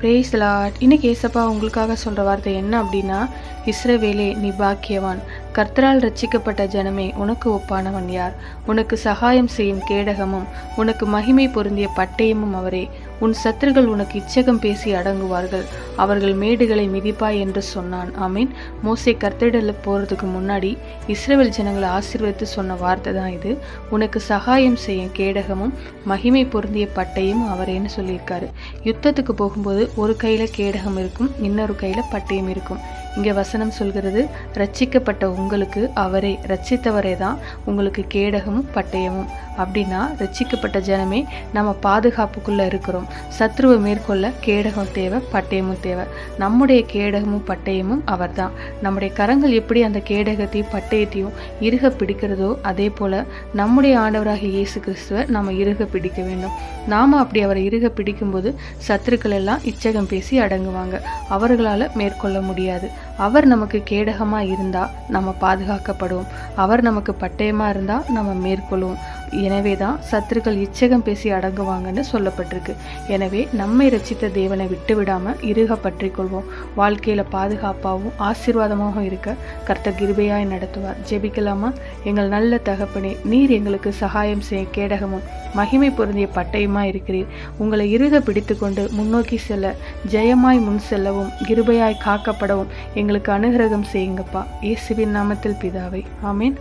Brace lot இன்னைக்கு ஏசப்பா உங்களுக்காக சொல்கிற வார்த்தை என்ன அப்படின்னா இஸ்ரவேலே நீ பாக்கியவான். கர்த்தரால் ரட்சிக்கப்பட்ட ஜனமே உனக்கு ஒப்பானவன் யார்? உனக்கு சகாயம் செய்யும் கேடகமும் உனக்கு மகிமை பொருந்திய பட்டயமும் அவரே. உன் சத்துருகள் உனக்கு இச்சகம் பேசி அடங்குவார்கள். அவர்கள் மேடுகளை மிதிப்பாய் என்று சொன்னான். ஆமீன். மோசை கர்த்தரிடல போகிறதுக்கு முன்னாடி இஸ்ரேல் ஜனங்களை ஆசீர்வதித்து சொன்ன வார்த்தை தான் இது. உனக்கு சகாயம் செய்யும் கேடகமும் மகிமை பொருந்திய பட்டயம் அவரேன்னு சொல்லியிருக்காரு. யுத்தத்துக்கு போகும்போது ஒரு கையில் கேடகம் இருக்கும் இன்னொரு கையில் பட்டயம் இருக்கும். இங்கே வசனம் சொல்கிறது ரட்சிக்கப்பட்ட உங்களுக்கு அவரே ரட்சித்தவரே தான் உங்களுக்கு கேடகமும் பட்டயமும். அப்படின்னா ரட்சிக்கப்பட்ட ஜனமே நம்ம பாதுகாப்புக்குள்ளே இருக்கிறோம். சத்ருவை மேற்கொள்ள கேடகம் தேவை பட்டயமும் தேவை. நம்முடைய கேடகமும் பட்டயமும் அவர்தான். நம்முடைய கரங்கள் எப்படி அந்த கேடகத்தையும் பட்டயத்தையும் இருக பிடிக்கிறதோ அதே போல் நம்முடைய ஆண்டவராக இயேசு கிறிஸ்துவை நம்ம இருக பிடிக்க வேண்டும். நாம் அப்படி அவரை இருக பிடிக்கும்போது சத்துருக்கள் எல்லாம் இச்சகம் பேசி அடங்குவாங்க. அவர்களால் மேற்கொள்ள முடியாது. அவர் நமக்கு கேடகமாக இருந்தால் நம்ம பாதுகாக்கப்படுவோம். அவர் நமக்கு பட்டயமாக இருந்தால் நம்ம மேற்கொள்வோம். எனவே தான் சத்துருக்கள் இச்சகம் பேசி அடங்குவாங்கன்னு சொல்லப்பட்டிருக்கு. எனவே நம்மை ரச்சித்த தேவனை விட்டு விடாமல் இறுக பற்றி கொள்வோம். வாழ்க்கையில் பாதுகாப்பாகவும் ஆசீர்வாதமாகவும் இருக்க கர்த்தர் கிருபையாய் நடத்துவார். ஜெபிக்கலாமா? எங்கள் நல்ல தகப்பனே நீர் எங்களுக்கு சகாயம் செய்ய கேடகமும் மகிமை பொருந்திய பட்டயமாக இருக்கிறீர். உங்களை இறுக பிடித்துக்கொண்டு முன்னோக்கி செல்ல ஜெயமாய் முன் செல்லவும் கிருபையாய் காக்கப்படவும் எங்களுக்கு அனுகிரகம் செய்யுங்கப்பா. இயேசுவின் நாமத்தில் பிதாவை. ஆமீன்.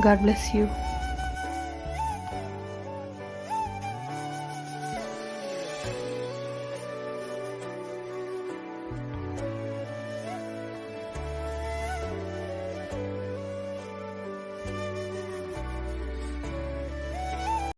God bless you